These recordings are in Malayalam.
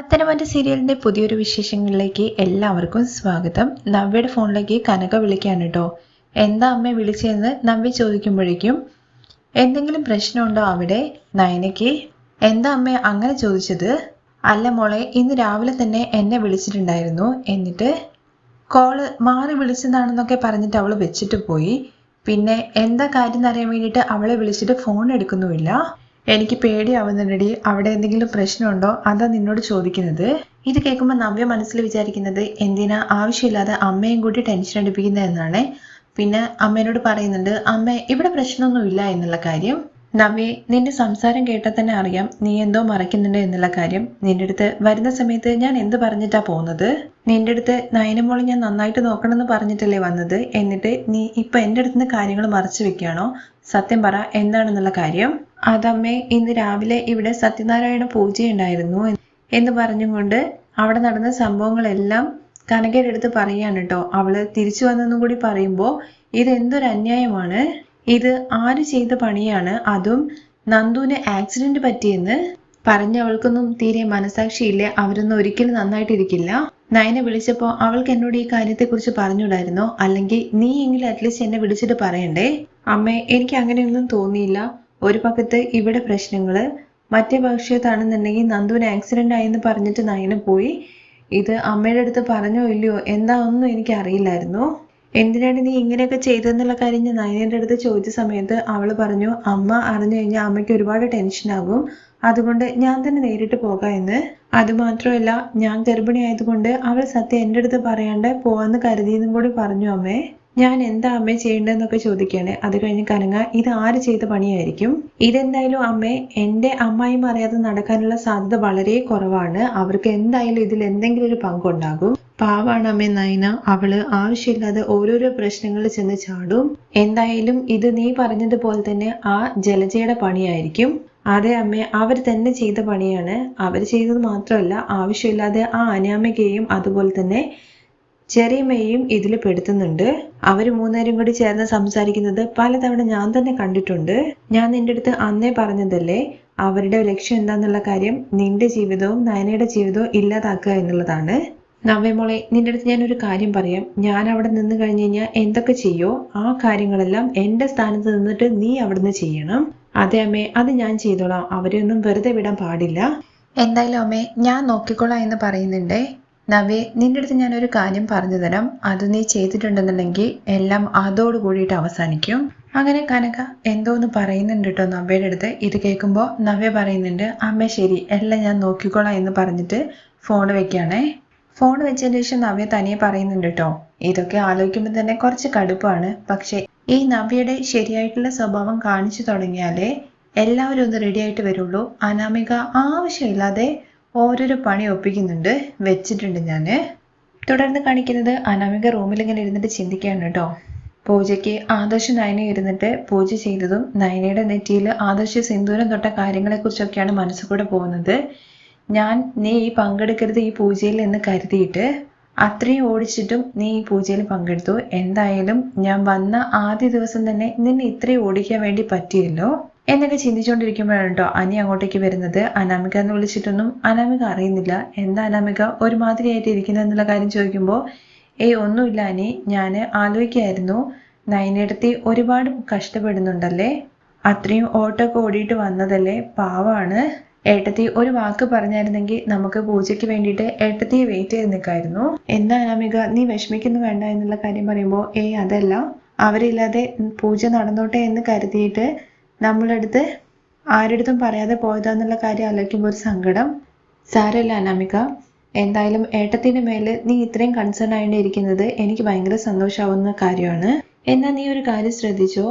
അത്തരമറ്റ സീരിയലിന്റെ പുതിയൊരു വിശേഷങ്ങളിലേക്ക് എല്ലാവർക്കും സ്വാഗതം. നവ്യയുടെ ഫോണിലേക്ക് കനക വിളിക്കാണ് കേട്ടോ എന്താ അമ്മ വിളിച്ചതെന്ന് നവ്യ ചോദിക്കുമ്പോഴേക്കും എന്തെങ്കിലും പ്രശ്നമുണ്ടോ അവിടെ? നയനയ്ക്ക് എന്താ അമ്മ അങ്ങനെ ചോദിച്ചത്? അല്ല മോളെ ഇന്ന് രാവിലെ തന്നെ എന്നെ വിളിച്ചിട്ടുണ്ടായിരുന്നു. എന്നിട്ട് കോൾ മാറി വിളിച്ചതാണെന്നൊക്കെ പറഞ്ഞിട്ട് അവൾ വെച്ചിട്ട് പോയി. പിന്നെ എന്താ കാര്യം എന്നറിയാൻ വേണ്ടിയിട്ട് അവളെ വിളിച്ചിട്ട് ഫോൺ എടുക്കുന്നുമില്ല. എനിക്ക് പേടിയാവുന്നുണ്ടടി. അവിടെ എന്തെങ്കിലും പ്രശ്നമുണ്ടോ? അതാ നിന്നോട് ചോദിക്കുന്നത്. ഇത് കേൾക്കുമ്പോൾ നവ്യ മനസ്സിൽ വിചാരിക്കുന്നത് എന്തിനാ ആവശ്യമില്ലാതെ അമ്മയും കൂടി ടെൻഷൻ അടിപ്പിക്കുന്നത് എന്നാണ്. പിന്നെ അമ്മേനോട് പറയുന്നുണ്ട് അമ്മ ഇവിടെ പ്രശ്നമൊന്നുമില്ല എന്നുള്ള കാര്യം. നവ്യ നിന്റെ സംസാരം കേട്ടാൽ തന്നെ അറിയാം. നീ എന്തോ മറയ്ക്കുന്നുണ്ട് എന്നുള്ള കാര്യം. നിന്റെ അടുത്ത് വരുന്ന സമയത്ത് ഞാൻ എന്ത് പറഞ്ഞിട്ടാ പോകുന്നത് നിന്റെ അടുത്ത് നയനമോളെ ഞാൻ നന്നായിട്ട് നോക്കണമെന്ന് പറഞ്ഞിട്ടല്ലേ വന്നത്? എന്നിട്ട് നീ ഇപ്പൊ എന്റെ അടുത്ത് നിന്ന് കാര്യങ്ങൾ മറച്ചു വെക്കുകയാണോ? സത്യം പറ എന്താണെന്നുള്ള കാര്യം. അതമ്മേ ഇന്ന് രാവിലെ ഇവിടെ സത്യനാരായണ പൂജയുണ്ടായിരുന്നു എന്ന്. പറഞ്ഞുകൊണ്ട് അവിടെ നടന്ന സംഭവങ്ങളെല്ലാം കനകയുടെ അടുത്ത് പറയാണ് കേട്ടോ. അവൾ തിരിച്ചു വന്നെന്നും കൂടി പറയുമ്പോൾ ഇതെന്തൊരു അന്യായമാണ്? ഇത് ആര് ചെയ്ത പണിയാണ്? അതും നന്ദുവിന് ആക്സിഡന്റ് പറ്റിയെന്ന്? പറഞ്ഞവൾക്കൊന്നും തീരെ മനസാക്ഷിയില്ല. അവരൊന്നും ഒരിക്കലും നന്നായിട്ടിരിക്കില്ല. നയനെ വിളിച്ചപ്പോ അവൾക്ക് എന്നോട് ഈ കാര്യത്തെക്കുറിച്ച് പറഞ്ഞുകൂടായിരുന്നോ? അല്ലെങ്കിൽ നീ എങ്കിലും അറ്റ്ലീസ്റ്റ് എന്നെ വിളിച്ചിട്ട് പറയണ്ടേ? അമ്മേ എനിക്ക് അങ്ങനെയൊന്നും തോന്നിയില്ല. ഒരു പക്കത്ത് ഇവിടെ പ്രശ്നങ്ങൾ മറ്റേ പക്ഷത്താണെന്നുണ്ടെങ്കിൽ നന്ദുവിന് ആക്സിഡന്റ് ആയെന്ന് പറഞ്ഞിട്ട് നയന പോയി. ഇത് അമ്മയുടെ അടുത്ത് പറഞ്ഞോ ഇല്ലയോ? എന്താ ഒന്നും എനിക്ക് അറിയില്ലായിരുന്നു എന്തിനാണ് നീ ഇങ്ങനെയൊക്കെ ചെയ്തതെന്നുള്ള കാര്യം ഞാൻ നയനയുടെ അടുത്ത് ചോദിച്ച സമയത്ത് അവൾ പറഞ്ഞു അമ്മ അറിഞ്ഞു കഴിഞ്ഞാൽ അമ്മയ്ക്ക് ഒരുപാട് ടെൻഷനാകും അതുകൊണ്ട് ഞാൻ തന്നെ നേരിട്ട് പോകാം എന്ന്. അതുമാത്രമല്ല ഞാൻ ഗർഭിണി ആയതുകൊണ്ട് അവൾ സത്യം എന്റെ അടുത്ത് പറയാണ്ട് പോവാന്ന് കരുതിയെന്നും കൂടി പറഞ്ഞു അമ്മേ. ഞാൻ എന്താ അമ്മേ ചെയ്യേണ്ടതെന്നൊക്കെ ചോദിക്കുകയാണ്. അത് കഴിഞ്ഞ് കനങ്ങ ഇത് ആര് ചെയ്ത പണിയായിരിക്കും? ഇതെന്തായാലും അമ്മേ എന്റെ അമ്മായിയും അറിയാതെ നടക്കാനുള്ള സാധ്യത വളരെ കുറവാണ്. അവർക്ക് എന്തായാലും ഇതിൽ എന്തെങ്കിലും ഒരു പങ്കുണ്ടാകും. പാവാണ് നൈന. അവൾ ആവശ്യമില്ലാതെ ഓരോരോ പ്രശ്നങ്ങൾ ചെന്ന് ചാടും. എന്തായാലും ഇത് നീ പറഞ്ഞതുപോലെ തന്നെ ആ ജലജയുടെ പണിയായിരിക്കും. അതെ അമ്മേ അവർ തന്നെ ചെയ്ത പണിയാണ്. അവർ ചെയ്തത് മാത്രമല്ല ആവശ്യമില്ലാതെ ആ അനാമികയും അതുപോലെ തന്നെ ചെറിയമ്മയെയും ഇതിൽ പെടുത്തുന്നുണ്ട്. അവർ മൂന്നുപേരും കൂടി ചേർന്ന് സംസാരിക്കുന്നത് പലതവണ ഞാൻ തന്നെ കണ്ടിട്ടുണ്ട്. ഞാൻ നിന്റെ അടുത്ത് അന്നേ പറഞ്ഞതല്ലേ അവരുടെ ലക്ഷ്യം എന്താന്നുള്ള കാര്യം നിന്റെ ജീവിതവും നയനയുടെ ജീവിതവും ഇല്ലാതാക്കുക എന്നുള്ളതാണ്. നവ്യമോളെ നിന്റെ അടുത്ത് ഞാനൊരു കാര്യം പറയാം. ഞാൻ അവിടെ നിന്ന് കഴിഞ്ഞു കഴിഞ്ഞാൽ എന്തൊക്കെ ചെയ്യോ ആ കാര്യങ്ങളെല്ലാം എന്റെ സ്ഥാനത്ത് നിന്നിട്ട് നീ അവിടുന്ന് ചെയ്യണം. അതെ അമ്മേ അത് ഞാൻ ചെയ്തോളാം. അവരെ ഒന്നും വെറുതെ വിടാൻ പാടില്ല. എന്തായാലും അമ്മേ ഞാൻ നോക്കിക്കോളാം എന്ന് പറയുന്നുണ്ടേ. നവ്യ നിന്റെ അടുത്ത് ഞാനൊരു കാര്യം പറഞ്ഞു തരാം. അത് നീ ചെയ്തിട്ടുണ്ടെന്നുണ്ടെങ്കിൽ എല്ലാം അതോട് കൂടിയിട്ട് അവസാനിക്കും. അങ്ങനെ കനക എന്തോ എന്തോന്ന് പറയുന്നുണ്ട് കേട്ടോ നവ്യയുടെ അടുത്ത്. ഇത് കേൾക്കുമ്പോൾ നവ്യ പറയുന്നുണ്ട് അമ്മേ ശരി എല്ലാം ഞാൻ നോക്കിക്കോളാം എന്ന് പറഞ്ഞിട്ട് ഫോൺ വെക്കുകയാണേ. ഫോൺ വെച്ചതിന് ശേഷം നവ്യ തനിയെ പറയുന്നുണ്ട് കേട്ടോ ഇതൊക്കെ ആലോചിക്കുമ്പോൾ തന്നെ കുറച്ച് കടുപ്പാണ്. പക്ഷേ ഈ നവ്യയുടെ ശരിയായിട്ടുള്ള സ്വഭാവം കാണിച്ചു തുടങ്ങിയാലേ എല്ലാവരും ഒന്ന് റെഡി ആയിട്ട് വരുള്ളൂ. അനാമിക ആവശ്യമില്ലാതെ ഓരോരോ പണി ഒപ്പിക്കുന്നുണ്ട്. വെച്ചിട്ടുണ്ട് ഞാൻ തുടർന്ന് കാണിക്കുന്നത് അനാമിക റൂമിൽ ഇങ്ങനെ ഇരുന്നിട്ട് ചിന്തിക്കുകയാണ് കേട്ടോ പൂജയ്ക്ക് ആദർശ നയന ഇരുന്നിട്ട് പൂജ ചെയ്തതും നയനയുടെ നെറ്റിയിൽ ആദർശ സിന്ദൂരം തൊട്ട കാര്യങ്ങളെക്കുറിച്ചൊക്കെയാണ് മനസ്സുകൂടെ പോകുന്നത്. ഞാൻ നീ ഈ പങ്കെടുക്കരുത് ഈ പൂജയിൽ എന്ന് കരുതിയിട്ട് അത്രയും ഓടിച്ചിട്ടും നീ ഈ പൂജയിൽ പങ്കെടുത്തു. എന്തായാലും ഞാൻ വന്ന ആദ്യ ദിവസം തന്നെ നിന്നെ ഇത്രയും ഓടിക്കാൻ വേണ്ടി പറ്റിയല്ലോ എന്നൊക്കെ ചിന്തിച്ചുകൊണ്ടിരിക്കുമ്പോഴാണ് കേട്ടോ അനി അങ്ങോട്ടേക്ക് വരുന്നത്. അനാമിക എന്ന് വിളിച്ചിട്ടൊന്നും അനാമിക അറിയുന്നില്ല. എന്താ അനാമിക ഒരുമാതിരിയായിട്ട് ഇരിക്കുന്നത് എന്നുള്ള കാര്യം ചോദിക്കുമ്പോൾ ഏയ് ഒന്നുമില്ല അനി. ഞാൻ ആലോചിക്കായിരുന്നു നയനേടത്തി ഒരുപാട് കഷ്ടപ്പെടുന്നുണ്ടല്ലേ? അത്രയും ഓട്ടൊക്കെ ഓടിയിട്ട് വന്നതല്ലേ? പാവാണ് ഏട്ടത്തി ഒരു വാക്ക് പറഞ്ഞായിരുന്നെങ്കിൽ നമുക്ക് പൂജയ്ക്ക് വേണ്ടിയിട്ട് ഏട്ടത്തിയെ വെയിറ്റ് ചെയ്ത് നിൽക്കായിരുന്നു എന്താ അനാമിക നീ വിഷമിക്കുന്നു വേണ്ട എന്നുള്ള കാര്യം പറയുമ്പോൾ ഏയ് അതല്ല. അവരില്ലാതെ പൂജ നടന്നോട്ടെ എന്ന് കരുതിയിട്ട് നമ്മളടുത്ത് ആരടുത്തും പറയാതെ പോയതാന്നുള്ള കാര്യം ആലോചിക്കുമ്പോൾ ഒരു സങ്കടം. സാരമില്ല അനാമിക. എന്തായാലും ഏട്ടത്തിന്റെ മേൽ നീ ഇത്രയും കൺസേൺ ആയിട്ട് ഇരിക്കുന്നത് എനിക്ക് ഭയങ്കര സന്തോഷമാവുന്ന കാര്യമാണ്. എന്നാൽ നീ ഒരു കാര്യം ശ്രദ്ധിച്ചോ?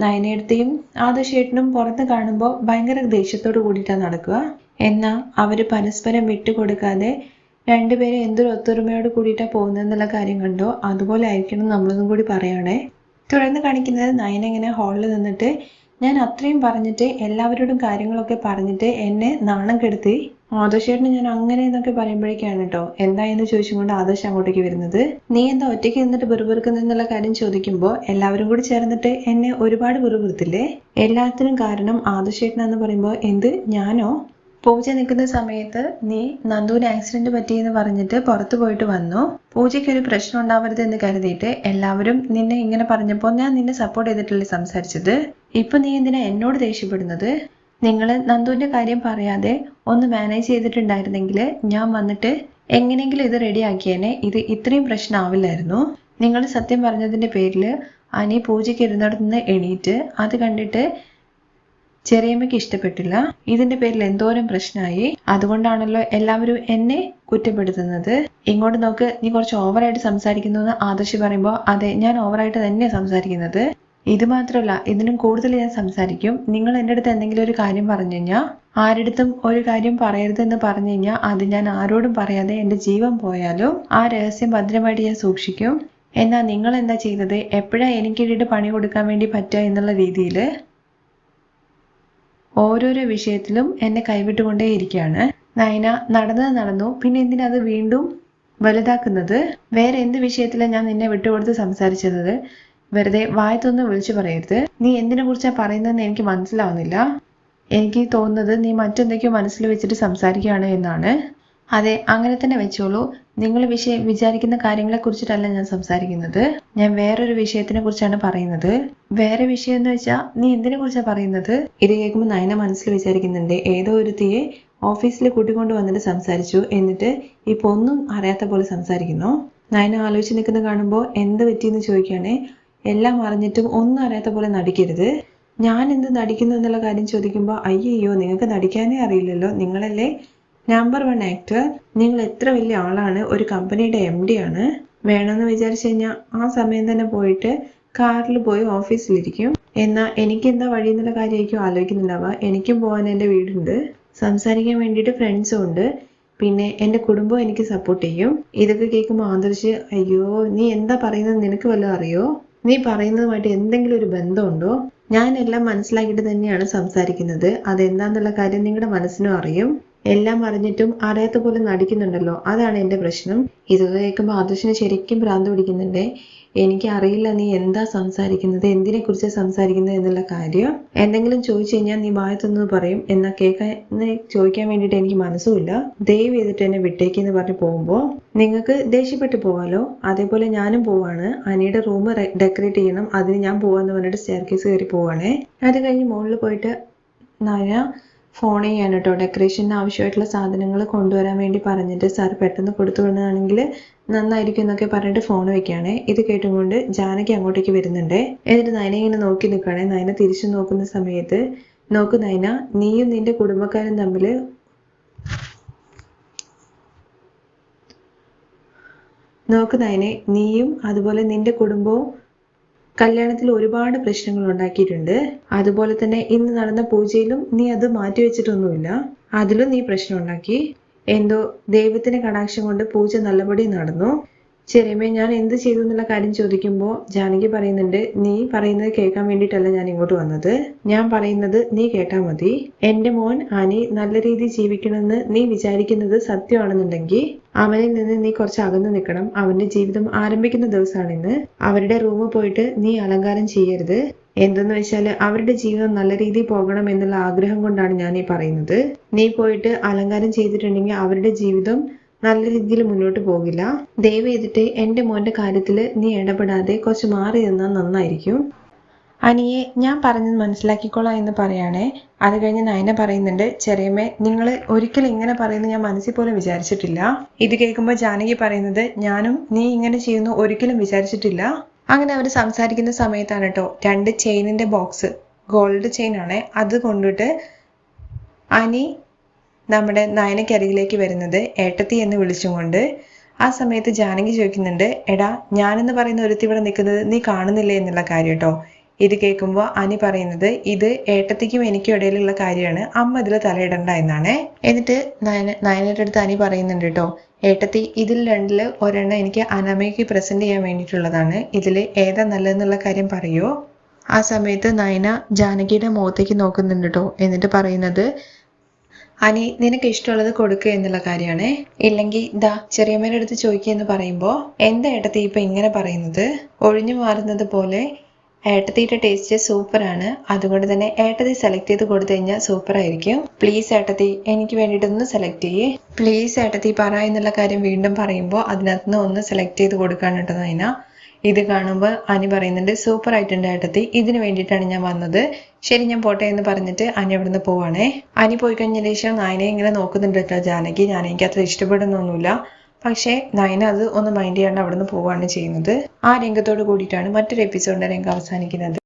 നയനേടത്തെയും ആദർശേട്ടനും പുറത്ത് കാണുമ്പോൾ ഭയങ്കര ദേഷ്യത്തോട് കൂടിയിട്ടാണ് നടക്കുക. എന്നാൽ അവർ പരസ്പരം വിട്ടുകൊടുക്കാതെ രണ്ടുപേരും എന്തൊരു ഒത്തൊരുമയോട് കൂടിയിട്ടാണ് പോകുന്നതെന്നുള്ള കാര്യം കണ്ടോ? അതുപോലെ ആയിരിക്കണം നമ്മളൊന്നും കൂടി പറയണേ. തുടർന്ന് കാണിക്കുന്നത് നയന ഇങ്ങനെ ഹാളിൽ നിന്നിട്ട് ഞാൻ അത്രയും പറഞ്ഞിട്ട് എല്ലാവരോടും കാര്യങ്ങളൊക്കെ പറഞ്ഞിട്ട് എന്നെ നാണം കെടുത്തി. ആദർശേട്ടന് ഞാൻ അങ്ങനെ എന്നൊക്കെ പറയുമ്പോഴേക്കാണ് കേട്ടോ എന്തായെന്ന് ചോദിച്ചുകൊണ്ട് ആദർശ് അങ്ങോട്ടേക്ക് വരുന്നത്. നീ എന്താ ഒറ്റയ്ക്ക് നിന്നിട്ട് വെറുപെറുക്കുന്നെന്നുള്ള കാര്യം ചോദിക്കുമ്പോൾ എല്ലാവരും കൂടി ചേർന്നിട്ട് എന്നെ ഒരുപാട് വെറുപെറുത്തില്ലേ എല്ലാത്തിനും കാരണം ആദർശേട്ടനാന്ന് പറയുമ്പോൾ എന്ത്? ഞാനോ? പൂജ നിൽക്കുന്ന സമയത്ത് നീ നന്ദുവിന് ആക്സിഡന്റ് പറ്റിയെന്ന് പറഞ്ഞിട്ട് പുറത്തു പോയിട്ട് വന്നു. പൂജയ്ക്ക് ഒരു പ്രശ്നം ഉണ്ടാവരുത് എന്ന് കരുതിയിട്ട് എല്ലാവരും നിന്നെ ഇങ്ങനെ പറഞ്ഞപ്പോൾ ഞാൻ നിന്നെ സപ്പോർട്ട് ചെയ്തിട്ടല്ലേ സംസാരിച്ചത്? ഇപ്പൊ നീ എന്തിനാ എന്നോട് ദേഷ്യപ്പെടുന്നത്? നിങ്ങൾ നന്ദുവിന്റെ കാര്യം പറയാതെ ഒന്ന് മാനേജ് ചെയ്തിട്ടുണ്ടായിരുന്നെങ്കിൽ ഞാൻ വന്നിട്ട് എങ്ങനെയെങ്കിലും ഇത് റെഡിയാക്കിയേനെ ഇത് ഇത്രയും പ്രശ്നമാവില്ലായിരുന്നു നിങ്ങൾ സത്യം പറഞ്ഞതിന്റെ പേരിൽ അനി പൂജയ്ക്ക് ഇരുന്നിടത്ത് നിന്ന് എണീറ്റ് അത് കണ്ടിട്ട് ചെറിയമ്മയ്ക്ക് ഇഷ്ടപ്പെട്ടില്ല. ഇതിന്റെ പേരിൽ എന്തോരം പ്രശ്നമായി അതുകൊണ്ടാണല്ലോ എല്ലാവരും എന്നെ കുറ്റപ്പെടുത്തുന്നത്. ഇങ്ങോട്ട് നോക്ക് നീ കുറച്ച് ഓവറായിട്ട് സംസാരിക്കുന്നു എന്ന് ആദർശ് പറയുമ്പോൾ അതെ ഞാൻ ഓവറായിട്ട് തന്നെയാണ് സംസാരിക്കുന്നത്. ഇത് മാത്രമല്ല ഇതിനും കൂടുതൽ ഞാൻ സംസാരിക്കും. നിങ്ങൾ എന്റെ അടുത്ത് എന്തെങ്കിലും ഒരു കാര്യം പറഞ്ഞു കഴിഞ്ഞാൽ ആരുടെടുത്തും ഒരു കാര്യം പറയരുതെന്ന് പറഞ്ഞു കഴിഞ്ഞാൽ അത് ഞാൻ ആരോടും പറയാതെ എന്റെ ജീവൻ പോയാലും ആ രഹസ്യം ഭദ്രമായിട്ട് ഞാൻ സൂക്ഷിക്കും. എന്നാൽ നിങ്ങൾ എന്താ ചെയ്തത്? എപ്പോഴാ എനിക്കിടയിട്ട് പണി കൊടുക്കാൻ വേണ്ടി പറ്റുക എന്നുള്ള രീതിയിൽ ഓരോരോ വിഷയത്തിലും എന്നെ കൈവിട്ടുകൊണ്ടേ ഇരിക്കുകയാണ്. നയന നടന്നത് നടന്നു. പിന്നെ എന്തിനാ അത് വീണ്ടും വലുതാക്കുന്നത്? വേറെ എന്ത് വിഷയത്തിലാണ് ഞാൻ നിന്നെ വിട്ടുകൊടുത്ത് സംസാരിച്ചത്? വെറുതെ വായ തൊന്ന് വിളിച്ചു പറയരുത്. നീ എന്തിനെ കുറിച്ചാണ് പറയുന്നതെന്ന് എനിക്ക് മനസ്സിലാവുന്നില്ല. എനിക്ക് തോന്നുന്നത് നീ മറ്റെന്തൊക്കെയോ മനസ്സിൽ വെച്ചിട്ട് സംസാരിക്കുകയാണ് എന്നാണ്. അതെ അങ്ങനെ തന്നെ വെച്ചോളൂ. നിങ്ങൾ വിഷയ വിചാരിക്കുന്ന കാര്യങ്ങളെ കുറിച്ചിട്ടല്ല ഞാൻ സംസാരിക്കുന്നത്. ഞാൻ വേറൊരു വിഷയത്തിനെ കുറിച്ചാണ് പറയുന്നത്. വേറെ വിഷയം എന്ന് വെച്ചാൽ നീ എന്തിനെ കുറിച്ചാണ് പറയുന്നത്? ഇത് കേൾക്കുമ്പോൾ നയന മനസ്സിൽ വിചാരിക്കുന്നുണ്ട്. ഏതോ ഒരു തീയെ ഓഫീസിൽ കൂട്ടിക്കൊണ്ട് വന്നിട്ട് സംസാരിച്ചു. എന്നിട്ട് ഇപ്പൊ ഒന്നും അറിയാത്ത പോലെ സംസാരിക്കുന്നു. നയന ആലോചിച്ച് നിൽക്കുന്ന കാണുമ്പോൾ എന്ത് പറ്റിയെന്ന് ചോദിക്കുകയാണെ എല്ലാം അറിഞ്ഞിട്ടും ഒന്നും അറിയാത്ത പോലെ നടിക്കരുത്. ഞാൻ എന്ത് നടിക്കുന്നു എന്നുള്ള കാര്യം ചോദിക്കുമ്പോൾ അയ്യയ്യോ നിങ്ങൾക്ക് നടിക്കാനേ അറിയില്ലല്ലോ. നിങ്ങളല്ലേ നമ്പർ വൺ ആക്ടർ നിങ്ങൾ എത്ര വലിയ ആളാണ്. ഒരു കമ്പനിയുടെ എം ഡി ആണ്. വേണമെന്ന് വിചാരിച്ചു കഴിഞ്ഞാൽ ആ സമയം തന്നെ പോയിട്ട് കാറിൽ പോയി ഓഫീസിലിരിക്കും. എന്നാൽ എനിക്ക് എന്താ വഴി എന്നുള്ള കാര്യമായിരിക്കും ആലോചിക്കുന്നുണ്ടാവുക. എനിക്കും പോകാൻ എന്റെ വീടുണ്ട്. സംസാരിക്കാൻ വേണ്ടിയിട്ട് ഫ്രണ്ട്സും ഉണ്ട്. പിന്നെ എന്റെ കുടുംബം എനിക്ക് സപ്പോർട്ട് ചെയ്യും. ഇതൊക്കെ കേൾക്കുമ്പോൾ ആന്തരിച്ച് അയ്യോ നീ എന്താ പറയുന്നത്? നിനക്ക് വല്ലതും അറിയോ? നീ പറയുന്നതുമായിട്ട് എന്തെങ്കിലും ഒരു ബന്ധമുണ്ടോ? ഞാൻ എല്ലാം മനസ്സിലാക്കിയിട്ട് തന്നെയാണ് സംസാരിക്കുന്നത്. അതെന്താന്നുള്ള കാര്യം നിങ്ങളുടെ മനസ്സിനും അറിയും. എല്ലാം അറിഞ്ഞിട്ടും അറിയാത്ത പോലെ നടിക്കുന്നുണ്ടല്ലോ. അതാണ് എന്റെ പ്രശ്നം. ഇത് കേൾക്കുമ്പോൾ ആദർശിന് ശരിക്കും ഭ്രാന്ത് പിടിക്കുന്നുണ്ട്. എനിക്ക് അറിയില്ല നീ എന്താ സംസാരിക്കുന്നത് എന്തിനെ കുറിച്ച് സംസാരിക്കുന്നത് എന്നുള്ള കാര്യം. എന്തെങ്കിലും ചോദിച്ചു കഴിഞ്ഞാൽ നീ വായത്തൊന്നത് പറയും. എന്നാൽ കേൾക്കാൻ ചോദിക്കാൻ വേണ്ടിയിട്ട് എനിക്ക് മനസ്സുമില്ല. ദയവ് ചെയ്തിട്ട് എന്നെ വിട്ടേക്കെന്ന് പറഞ്ഞ് പോകുമ്പോൾ നിങ്ങൾക്ക് ദേഷ്യപ്പെട്ട് പോവാലോ അതേപോലെ ഞാനും പോവാണ്. അനിയുടെ റൂം ഡെക്കറേറ്റ് ചെയ്യണം. അതിന് ഞാൻ പോവാന്ന് പറഞ്ഞിട്ട് സ്റ്റെയർ കേസ് കയറി പോവാണേ. അത് കഴിഞ്ഞ് മുകളിൽ പോയിട്ട് നായ ഫോൺ ചെയ്യാൻ കേട്ടോ ഡെക്കറേഷന് ആവശ്യമായിട്ടുള്ള സാധനങ്ങൾ കൊണ്ടുവരാൻ വേണ്ടി പറഞ്ഞിട്ട് സാർ പെട്ടെന്ന് കൊടുത്തു വിടുന്നതാണെങ്കിൽ നന്നായിരിക്കും എന്നൊക്കെ പറഞ്ഞിട്ട് ഫോൺ വെക്കുകയാണേ. ഇത് കേട്ടുകൊണ്ട് ജാനകി അങ്ങോട്ടേക്ക് വരുന്നുണ്ട്. എന്നിട്ട് നയന ഇങ്ങനെ നോക്കി നിൽക്കുകയാണെ. നയന തിരിച്ചു നോക്കുന്ന സമയത്ത് നോക്ക് നയന നീയും നിന്റെ കുടുംബക്കാരും തമ്മിൽ നോക്ക് നയനെ നീയും അതുപോലെ നിന്റെ കുടുംബവും കല്യാണത്തിൽ ഒരുപാട് പ്രശ്നങ്ങൾ ഉണ്ടാക്കിയിട്ടുണ്ട്. അതുപോലെ തന്നെ ഇന്ന് നടന്ന പൂജയിലും നീ അത് മാറ്റിവെച്ചിട്ടൊന്നുമില്ല അതിലും നീ പ്രശ്നം ഉണ്ടാക്കി. എന്തോ ദൈവത്തിന്റെ കടാക്ഷം കൊണ്ട് പൂജ നല്ലപടി നടന്നു. ചെറിയമ്മേ ഞാൻ എന്ത് ചെയ്തു എന്നുള്ള കാര്യം ചോദിക്കുമ്പോൾ ജാനകി പറയുന്നുണ്ട് നീ പറയുന്നത് കേൾക്കാൻ വേണ്ടിയിട്ടല്ല ഞാൻ ഇങ്ങോട്ട് വന്നത്. ഞാൻ പറയുന്നത് നീ കേട്ടാൽ മതി. എന്റെ മോൻ ആനി നല്ല രീതിയിൽ ജീവിക്കണമെന്ന് നീ വിചാരിക്കുന്നത് സത്യമാണെന്നുണ്ടെങ്കിൽ അവനിൽ നിന്ന് നീ കുറച്ച് അകന്നു നിൽക്കണം. അവന്റെ ജീവിതം ആരംഭിക്കുന്ന ദിവസമാണിന്ന്. അവരുടെ റൂമിൽ പോയിട്ട് നീ അലങ്കാരം ചെയ്യരുത്. എന്തെന്ന് വെച്ചാൽ അവരുടെ ജീവിതം നല്ല രീതിയിൽ പോകണം എന്നുള്ള ആഗ്രഹം കൊണ്ടാണ് ഞാൻ ഈ പറയുന്നത്. നീ പോയിട്ട് അലങ്കാരം ചെയ്തിട്ടുണ്ടെങ്കിൽ അവരുടെ ജീവിതം നല്ല രീതിയിൽ മുന്നോട്ട് പോകില്ല. ദയവ് ചെയ്തിട്ട് എന്റെ മോന്റെ കാര്യത്തിൽ നീ ഇടപെടാതെ കുറച്ച് മാറി നിന്നാൽ നന്നായിരിക്കും. അനിയെ ഞാൻ പറഞ്ഞത് മനസ്സിലാക്കിക്കോളാം എന്ന് പറയാണേ. അത് കഴിഞ്ഞ് നയന പറയുന്നുണ്ട് ചെറിയമ്മേ നിങ്ങൾ ഒരിക്കലും ഇങ്ങനെ പറയുന്നത് ഞാൻ മനസ്സിൽ പോലും വിചാരിച്ചിട്ടില്ല. ഇത് കേൾക്കുമ്പോൾ ജാനകി പറയുന്നത് ഞാനും നീ ഇങ്ങനെ ചെയ്യുന്നു ഒരിക്കലും വിചാരിച്ചിട്ടില്ല. അങ്ങനെ അവർ സംസാരിക്കുന്ന സമയത്താണ് കേട്ടോ രണ്ട് ചെയിനിന്റെ ബോക്സ് ഗോൾഡ് ചെയിൻ ആണേ അത് കൊണ്ടിട്ട് അനി നമ്മുടെ നയനക്കരികിലേക്ക് വരുന്നത് ഏട്ടത്തി എന്ന് വിളിച്ചുകൊണ്ട് ആ സമയത്ത് ജാനകി ചോദിക്കുന്നുണ്ട് എടാ ഞാനെന്ന് പറയുന്ന ഒരുത്തി ഇവിടെ നിൽക്കുന്നത് നീ കാണുന്നില്ലേ എന്നുള്ള കാര്യം കേട്ടോ ഇത് കേൾക്കുമ്പോൾ അനി പറയുന്നത് ഇത് ഏട്ടത്തിക്കും എനിക്കും ഇടയിലുള്ള കാര്യമാണ് അമ്മ ഇതിൽ തലയിടണ്ട എന്നാണ്. എന്നിട്ട് നയന നയനയുടെ അടുത്ത് അനി പറയുന്നുണ്ട് കേട്ടോ ഏട്ടത്തി ഇതിൽ രണ്ടിൽ ഒരെണ്ണം എനിക്ക് അനാമയ്ക്ക് പ്രസന്റ് ചെയ്യാൻ വേണ്ടിയിട്ടുള്ളതാണ് ഇതിൽ ഏതാ നല്ലതെന്നുള്ള കാര്യം പറയുമോ ആ സമയത്ത് നയന ജാനകിയുടെ മുഖത്തേക്ക് നോക്കുന്നുണ്ട് കേട്ടോ എന്നിട്ട് പറയുന്നത് അനി നിനക്ക് ഇഷ്ടമുള്ളത് കൊടുക്കുക എന്നുള്ള കാര്യമാണ്? ഇല്ലെങ്കിൽ ദാ ചെറിയമ്മയുടെ അടുത്ത് ചോദിക്കുക എന്ന് പറയുമ്പോൾ എന്താ ഏട്ടത്തി ഇപ്പം ഇങ്ങനെ പറയുന്നത്? ഒഴിഞ്ഞു മാറുന്നത് പോലെ ഏട്ടത്തിയുടെ ടേസ്റ്റ് സൂപ്പറാണ്. അതുകൊണ്ട് തന്നെ ഏട്ടത്തി സെലക്ട് ചെയ്ത് കൊടുത്തു കഴിഞ്ഞാൽ സൂപ്പർ ആയിരിക്കും പ്ലീസ് ഏട്ടത്തി എനിക്ക് വേണ്ടിയിട്ടൊന്ന് സെലക്ട് ചെയ്യേ. പ്ലീസ് ഏട്ടത്തി പറ എന്നുള്ള കാര്യം വീണ്ടും പറയുമ്പോൾ അതിനകത്തുനിന്ന് ഒന്ന് സെലക്ട് ചെയ്ത് കൊടുക്കാൻ കേട്ടോ നൈന. ഇത് കാണുമ്പോൾ അനി പറയുന്നുണ്ട് സൂപ്പർ ആയിട്ടുണ്ട് ഏട്ടത്തി. ഇതിന് വേണ്ടിയിട്ടാണ് ഞാൻ വന്നത്. ശരി ഞാൻ പോട്ടെ എന്ന് പറഞ്ഞിട്ട് അനി അവിടുന്ന് പോവാണേ. അനി പോയി കഴിഞ്ഞ ശേഷം നയനെ ഇങ്ങനെ നോക്കുന്നുണ്ട് കേട്ടോ ജാനകി. ഞാൻ എനിക്ക് അത്ര ഇഷ്ടപ്പെടുന്നൊന്നുമില്ല. പക്ഷേ നയന അത് ഒന്ന് മൈൻഡ് ചെയ്യാണ്ട് അവിടുന്ന് പോവാണ് ചെയ്യുന്നത്. ആ രംഗത്തോട് കൂടിയിട്ടാണ് മറ്റൊരു എപ്പിസോഡിന്റെ രംഗം അവസാനിക്കുന്നത്.